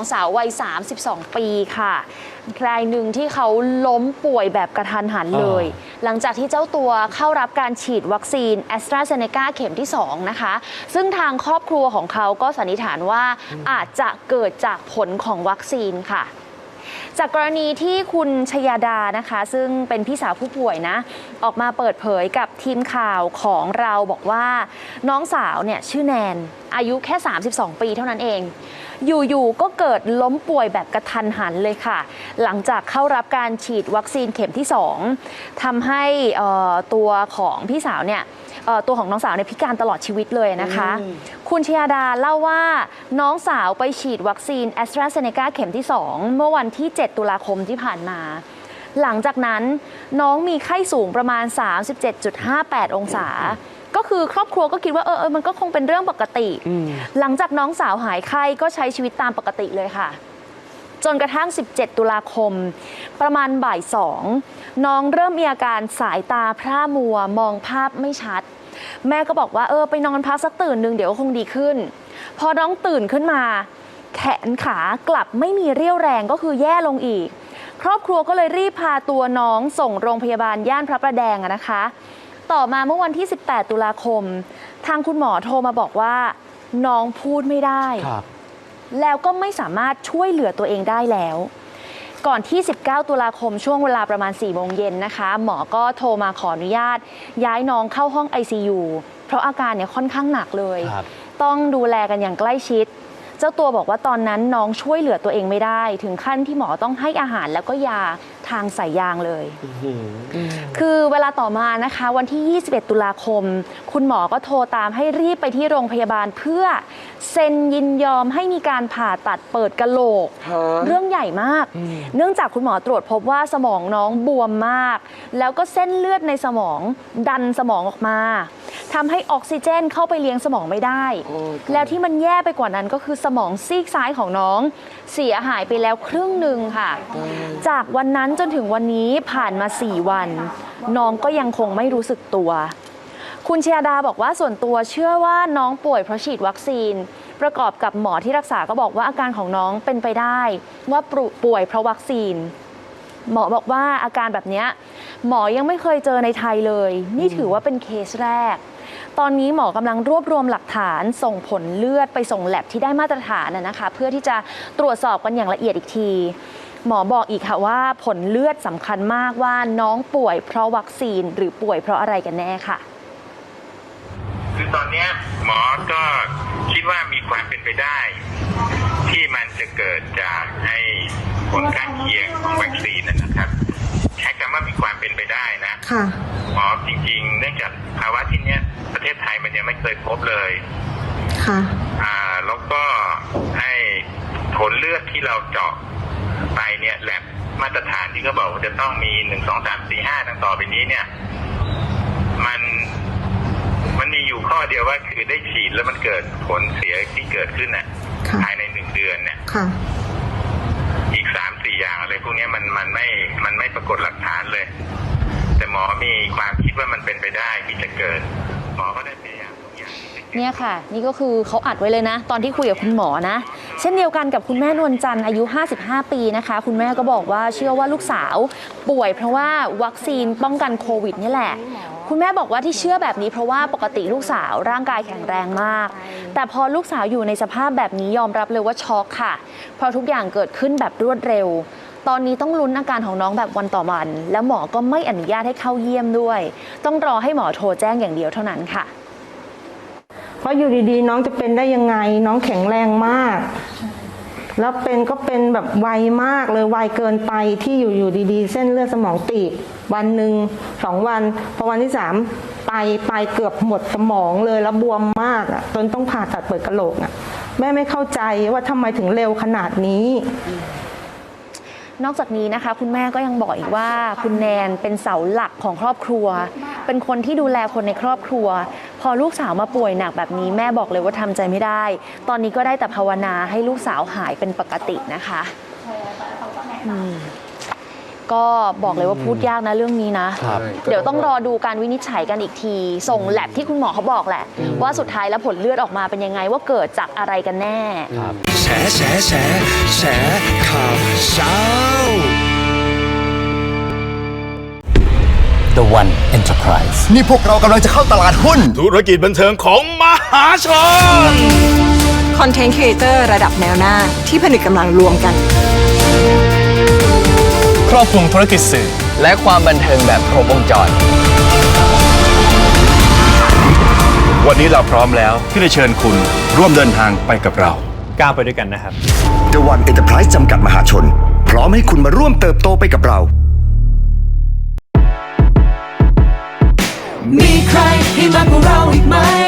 สาววัย 32 ปีค่ะรายหนึ่งที่เขาล้มป่วยแบบกระทันหันเลย หลังจากที่เจ้าตัวเข้ารับการฉีดวัคซีนแอสตราเซเนกาเข็มที่ 2 นะคะ ซึ่งทางครอบครัวของเขาก็สันนิษฐานว่าอาจจะเกิดจากผลของวัคซีนค่ะ จากกรณีที่คุณชยาดานะคะ ซึ่งเป็นพี่สาวผู้ป่วยนะ ออกมาเปิดเผยกับทีมข่าวของเราบอกว่า น้องสาวเนี่ยชื่อแนน อายุแค่ 32 ปีเท่านั้นเอง อยู่ๆก็เกิดล้มป่วยแบบกระทันหันเลยค่ะ หลังจากเข้ารับการฉีดวัคซีนเข็มที่ 2ทำให้ตัวของพี่สาวเนี่ยตัวของน้องสาวเนี่ยพิการตลอดชีวิตเลยนะคะ คุณชยาดาเล่าว่าน้องสาวไปฉีดวัคซีนแอสตราเซเนกาเข็มที่ 2 เมื่อวันที่ 7 ตุลาคมที่ผ่านมา หลังจากนั้นน้องมีไข้สูงประมาณ 37.58 องศา ก็คือครอบครัวก็คิดว่าเออเออมันก็คงเป็นเรื่องปกติ หลังจากน้องสาวหายไข้ก็ใช้ชีวิตตามปกติเลยค่ะจนกระทั่ง 17 ตุลาคม ประมาณบ่ายสอง น้องเริ่มมีอาการสายตาพร่ามัว มองภาพไม่ชัด แม่ก็บอกว่าเออไปนอนพักสักตื่นหนึ่งเดี๋ยวก็คงดีขึ้น พอน้องตื่นขึ้นมา แขนขากลับไม่มีเรี่ยวแรงก็คือแย่ลงอีก ครอบครัวก็เลยรีบพาตัวน้องส่งโรงพยาบาลย่านพระประแดงอะนะคะ ต่อมาเมื่อวันที่ 18 ตุลาคม ทางคุณหมอโทรมาบอกว่า น้องพูดไม่ได้ครับแล้วก็ไม่สามารถช่วยเหลือตัวเองได้แล้ว ก่อนที่ 19 ตุลาคมช่วงเวลาประมาณ 4 โมงเย็นนะคะ หมอก็โทรมาขออนุญาต ย้ายน้องเข้าห้อง ICU เพราะอาการเนี่ยค่อนข้างหนักเลย ครับ ต้องดูแลกันอย่างใกล้ชิด เจ้าตัวบอกว่าตอนนั้นน้องช่วยเหลือตัวเองไม่ได้ ถึงขั้นที่หมอต้องให้อาหารแล้วก็ยาทางสายยางเลยคือเวลาต่อมานะคะวันที่ 21 ตุลาคม คุณหมอก็โทรตามให้รีบไปที่โรงพยาบาลเพื่อ เซ็นยินยอมให้มีการผ่าตัดเปิดกะโหลกเรื่องใหญ่มาก เนื่องจากคุณหมอตรวจพบว่าสมองน้องบวมมาก แล้วก็เส้นเลือดในสมองดันสมองออกมาทำให้ออกซิเจนเข้าไปเลี้ยงสมองไม่ได้แล้วที่มันแย่ไปกว่านั้นก็คือสมองซีกซ้ายของน้อง เสียหายไปแล้วครึ่งหนึ่งค่ะ จากวันนั้นจนถึงวันนี้ผ่านมา 4 วัน น้องก็ยังคงไม่รู้สึกตัว คุณเชียดาบอกว่าส่วนตัวเชื่อว่าน้องป่วยเพราะฉีดวัคซีน ประกอบกับหมอที่รักษาก็บอกว่าอาการของน้องเป็นไปได้ ว่าป่วยเพราะวัคซีน หมอบอกว่าอาการแบบนี้หมอยังไม่เคยเจอในไทยเลย นี่ถือว่าเป็นเคสแรก ตอนนี้หมอกำลังรวบรวมหลักฐานส่งผลเลือดไปส่งแลบที่ได้มาตรฐานนะคะ เพื่อที่จะตรวจสอบกันอย่างละเอียดอีกทีหมอบอกอีกค่ะว่าผลเลือดสำคัญมากว่าน้องป่วยเพราะวัคซีนหรือป่วยเพราะอะไรกันแน่ค่ะ ตอนเนี้ยหมอก็คิดว่ามีความเป็นไปได้ ที่มันจะเกิดจากไอ้ผลข้างเคียงของวัคซีนนะนะครับ ใช้คำว่ามีความเป็นไปได้นะค่ะหมอจริงๆเนื่องจากภาวะที่เนี้ยประเทศไทยมันยังไม่เคยพบเลยค่ะอ่าแล้วก็ให้ผลเลือดที่เราเจาะไปเนี่ยแลบมาตรฐานที่เขาบอกว่าจะต้องมีหนึ่งสองสามสี่ห้าตั้งต่อไปนี้เนี่ย มันมันมีอยู่ข้อ เดียวว่าคือได้ฉีดแล้วมันเกิดผลเสียที่เกิดขึ้นน่ะค่ะภายในหนึ่งเดือนเนี่ยค่ะอีกสามสี่อย่างอะไรพวกเนี้ยมันมันไม่มันไม่ปรากฏหลักฐานเลย แต่หมอมีความคิดว่ามันเป็นไปได้ที่จะเกิด หมอก็ได้พยายามทุกอย่างที่จะเกิดเนี่ยค่ะ นี่ก็คือเขาอัดไว้เลยนะ ตอนที่คุยกับคุณหมอนะ เช่นเดียวกันกับคุณแม่นวลจันทร์อายุ 55 ปีนะคะ คุณแม่ก็บอกว่าเชื่อว่าลูกสาว ป่วยเพราะว่าวัคซีนป้องกันโควิดนี่แหละ คุณแม่บอกว่าที่เชื่อแบบนี้เพราะว่าปกติลูกสาวร่างกายแข็งแรงมาก แต่พอลูกสาวอยู่ในสภาพแบบนี้ยอมรับเลยว่าช็อกค่ะ เพราะทุกอย่างเกิดขึ้นแบบรวดเร็ว ตอนนี้ต้องลุ้นอาการของน้องแบบวันต่อวัน แล้วหมอก็ไม่อนุญาตให้เข้าเยี่ยมด้วย ต้องรอให้หมอโทรแจ้งอย่างเดียวเท่านั้นค่ะ เพราะอยู่ดีๆ น้องจะเป็นได้ยังไง น้องแข็งแรงมาก แล้วเป็นก็เป็นแบบไวมากเลยไวเกินไปที่อยู่อยู่ดีๆ เส้นเลือดสมองตีบวันหนึ่งสองวันพอวันที่สามไปไปเกือบหมดสมองเลยแล้วบวมมากอะจนต้องผ่าตัดเปิดกระโหลกอะแม่ไม่เข้าใจว่าทำไมถึงเร็วขนาดนี้นอกจากนี้นะคะคุณแม่ก็ยังบอกอีกว่าคุณแนนเป็นเสาหลักของครอบครัว เป็นคนที่ดูแลคนในครอบครัว พอลูกสาวมาป่วยหนักแบบนี้แม่บอกเลยว่าทำใจไม่ได้ ตอนนี้ก็ได้แต่ภาวนาให้ลูกสาวหายเป็นปกตินะคะอืมก็บอกเลยว่าพูดยากนะเรื่องนี้นะครับเดี๋ยวต้องรอดูการวินิจฉัยกันอีกที ส่งแลบที่คุณหมอเขาบอกแหละ ว่าสุดท้ายแล้วผลเลือดออกมาเป็นยังไงว่าเกิดจากอะไรกันแน่แฉแฉแฉแฉข่าวเช้า The One Enterprise นี่พวกเรากำลังจะเข้าตลาดหุ้น ธุรกิจบันเทิงของมหาชน คอนเทนต์ครีเอเตอร์ระดับแนวหน้าที่ผนึกกำลังรวมกัน ครอบคลุมธุรกิจสื่อ และความบันเทิงแบบครบวงจร วันนี้เราพร้อมแล้วที่จะเชิญคุณร่วมเดินทางไปกับเรา ก้าวไปด้วยกันนะครับ The One Enterprise จำกัดมหาชน พร้อมให้คุณมาร่วมเติบโตไปกับเรา ใครให้มากกว่าเราอีกไหม